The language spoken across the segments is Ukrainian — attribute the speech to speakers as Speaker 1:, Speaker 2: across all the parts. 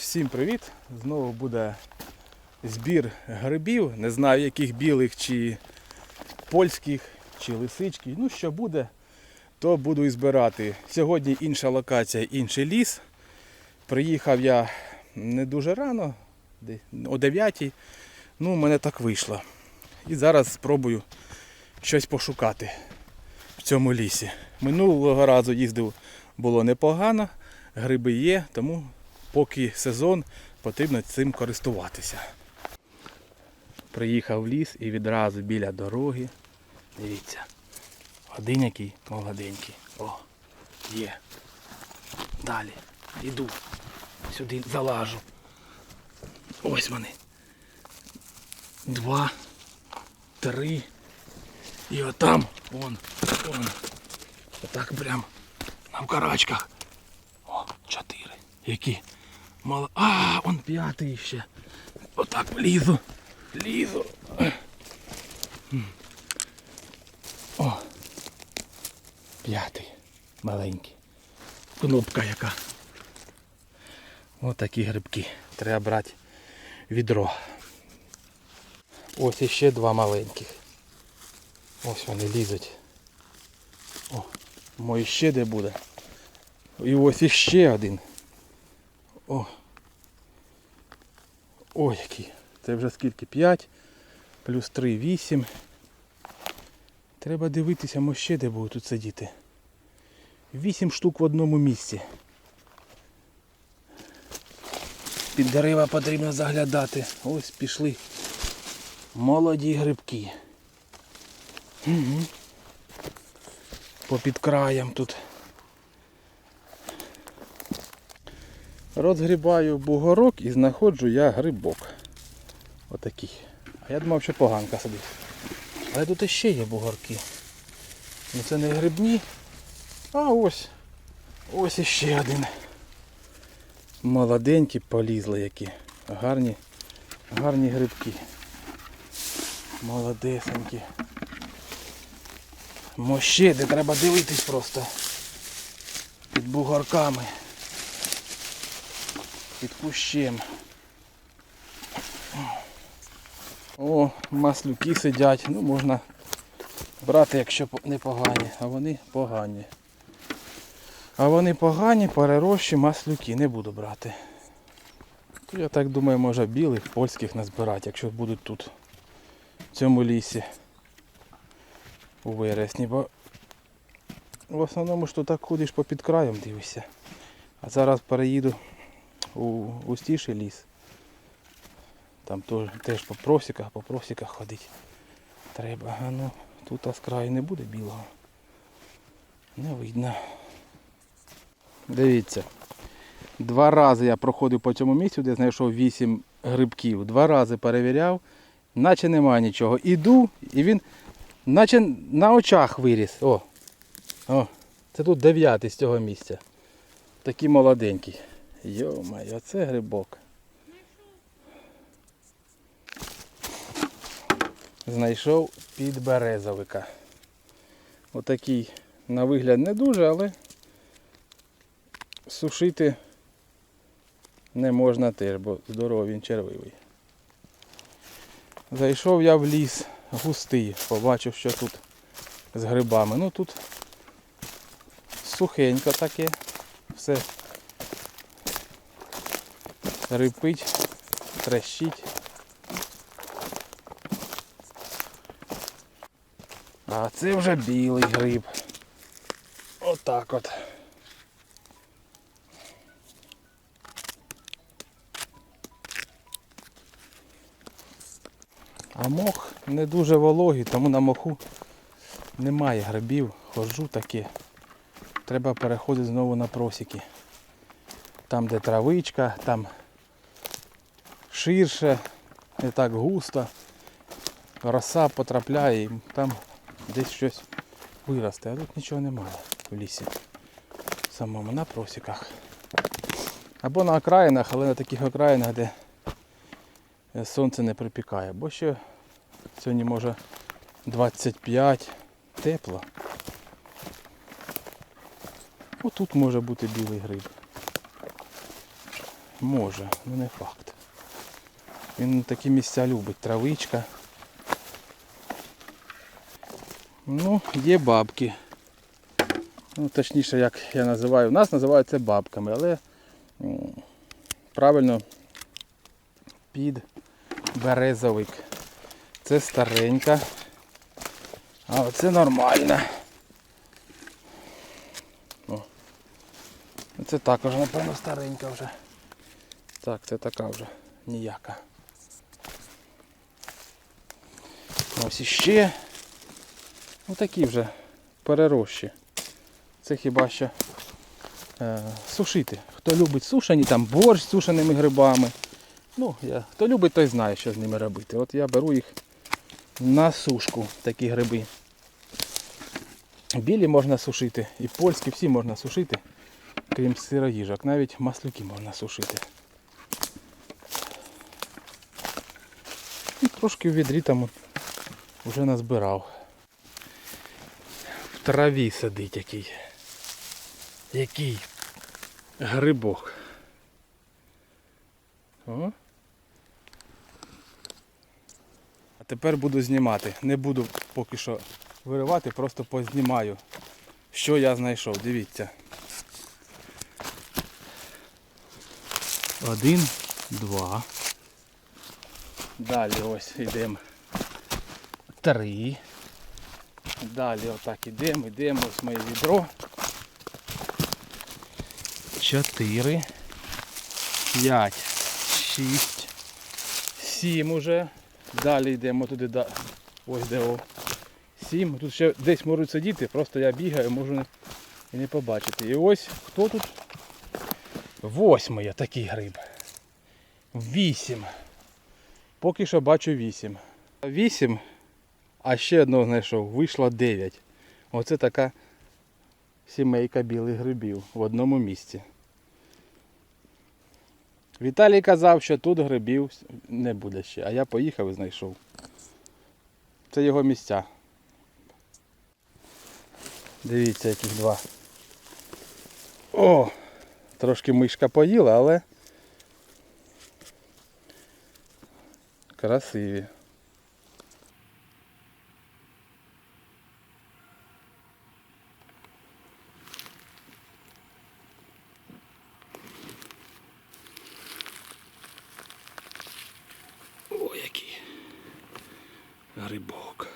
Speaker 1: Всім привіт! Знову буде збір грибів. Не знаю яких білих чи польських, чи лисички. Ну що буде, то буду і збирати. Сьогодні інша локація, інший ліс. Приїхав я не дуже рано, о 9. Ну, у мене так вийшло. І зараз спробую щось пошукати в цьому лісі. Минулого разу їздив, було непогано, гриби є, тому поки сезон, потрібно цим користуватися. Приїхав в ліс і відразу біля дороги. Дивіться. Один який молоденький. О, є. Далі. Іду. Сюди залажу. Ось вони. Два. Три. І отам. Вон. Вон. Отак прям на карачках. О, чотири. Які? Мало. А, он п'ятий ще. Отак лізу. Лізу. О. П'ятий. Маленький. Кнопка яка. Ось такі грибки. Треба брати відро. Ось іще два маленьких. Ось вони лізуть. О, мой ще де буде. І ось іще один. О. Ой, який. Це вже скільки? 5 плюс 3 8. Треба дивитися, мо ще де будуть тут сидіти. 8 штук в одному місці. Під дерева потрібно заглядати. Ось пішли. Молоді грибки. Угу. Попід краєм тут. Розгрібаю бугорок і знаходжу я грибок. Отакий. А я думав, що поганка сидить. Але тут іще є бугорки. Ну це не грибні. А ось. Ось іще один. Молоденькі полізли які. Гарні, гарні грибки. Молодесенькі. Моще, де треба дивитись просто. Під бугорками. Під кущем. О, маслюки сидять. Ну можна брати, якщо не погані. А вони погані. А вони погані, перерощі маслюки. Не буду брати. Я так думаю, може білих, польських назбирати, якщо будуть тут. В цьому лісі. У вересні, бо в основному ж то так ходиш попід краєм дивишся. А зараз переїду у густіший ліс. Там теж, по просіках, по просіках ходить. Треба. А ну, тут а з краю не буде білого. Не видно. Дивіться. Два рази я проходив по цьому місцю, де знайшов 8 грибків. Два рази перевіряв, наче немає нічого. Іду, і він наче на очах виріс. О, о, це тут дев'ятий з цього місця. Такий молоденький. Йо-моє, оце грибок. Знайшов під березовика. Отакий на вигляд не дуже, але сушити не можна теж, бо здоровий він червивий. Зайшов я в ліс густий, побачив, що тут з грибами. Ну тут сухенько таке, все рипить, трещить. А це вже білий гриб. Отак от. А мох не дуже вологий, тому на моху немає грибів. Ходжу таке. Треба переходити знову на просіки. Там де травичка, там ширше, не так густо. Роса потрапляє і там десь щось виросте, а тут нічого немає в лісі. Самому на просіках. Або на окраїнах, але на таких окраїнах, де сонце не припікає. Бо ще сьогодні може 25 тепло. Отут може бути білий гриб. Може, ну не факт. Він такі місця любить, травичка. Ну, є бабки. Ну, точніше, як я називаю, у нас називають це бабками, але правильно під березовик. Це старенька. А оце нормальна. О. Це також, напевно, старенька вже. Так, це така вже ніяка. Ось іще. Отакі вже перерощі. Це хіба що е, сушити. Хто любить сушені, там борщ з сушеними грибами. Ну, я, хто любить, той знає, що з ними робити. От я беру їх на сушку, такі гриби. Білі можна сушити, і польські всі можна сушити, крім сироїжок. Навіть маслюки можна сушити. І трошки в відрі там вже назбирав. В траві сидить який. Який грибок. О. А тепер буду знімати. Не буду поки що виривати, просто познімаю, що я знайшов. Дивіться. Один, два. Далі ось йдемо. Три. Далі отак ідемо, йдемо, ось моє відро. Чотири. П'ять. Шість. Сім уже. Далі йдемо туди. Ось де о. Сім. Тут ще десь можуть сидіти, просто я бігаю, можу і не побачити. І ось хто тут? Восьмий такий гриб. Вісім. Поки що бачу вісім. Вісім, а ще одного знайшов. Вийшло дев'ять. Оце така сімейка білих грибів в одному місці. Віталій казав, що тут грибів не буде ще, а я поїхав і знайшов. Це його місця. Дивіться, яких два. О! Трошки мишка поїла, але красиві. О, який грибок.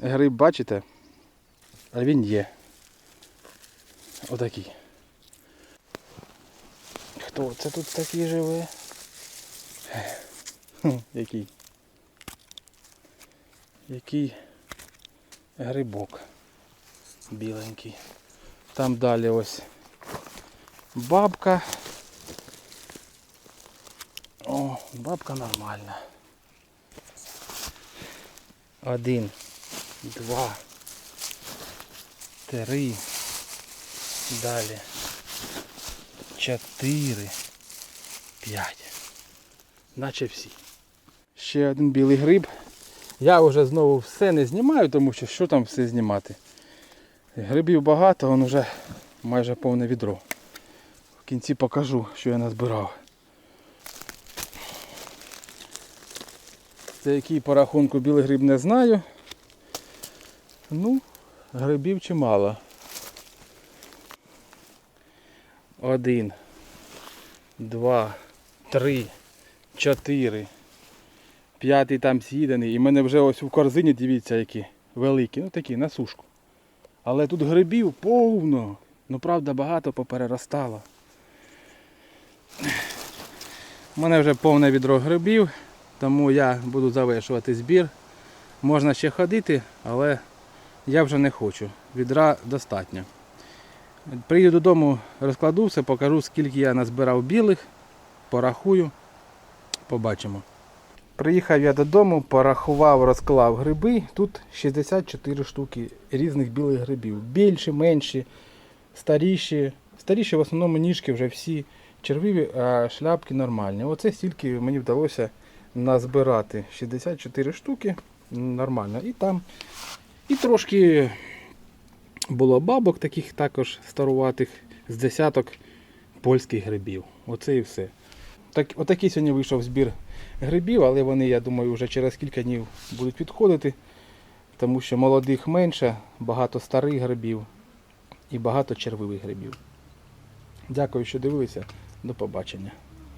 Speaker 1: Гриб бачите? А він є. Отакий. Хто це тут такий живе? Хм, Який? Який грибок біленький. Там далі ось бабка. О, бабка нормальна. Один, два, три. Далі. Чотири. П'ять. Наче всі. Ще один білий гриб. Я вже знову все не знімаю, тому що що там все знімати. Грибів багато, он вже майже повне відро. В кінці покажу, що я назбирав. Це який по рахунку білий гриб не знаю. Ну, грибів чимало. Один, два, три, чотири. П'ятий там з'їдений. І в мене вже ось у корзині, дивіться, які великі. Ну такі, на сушку. Але тут грибів повно. Ну правда багато попереростало. У мене вже повне відро грибів, тому я буду завершувати збір. Можна ще ходити, але я вже не хочу. Відра достатньо. Приїду додому, розкладу все, покажу, скільки я назбирав білих, порахую, побачимо. Приїхав я додому, порахував, розклав гриби. Тут 64 штуки різних білих грибів. Більші, менші, старіші. Старіші в основному ніжки вже всі червиві, а шляпки нормальні. Оце стільки мені вдалося назбирати. 64 штуки. Нормально. І там. І трошки було бабок таких також старуватих з десяток польських грибів. Оце і все. Так, отакий сьогодні вийшов збір грибів, але вони, я думаю, вже через кілька днів будуть відходити, тому що молодих менше, багато старих грибів і багато червивих грибів. Дякую, що дивилися. До побачення.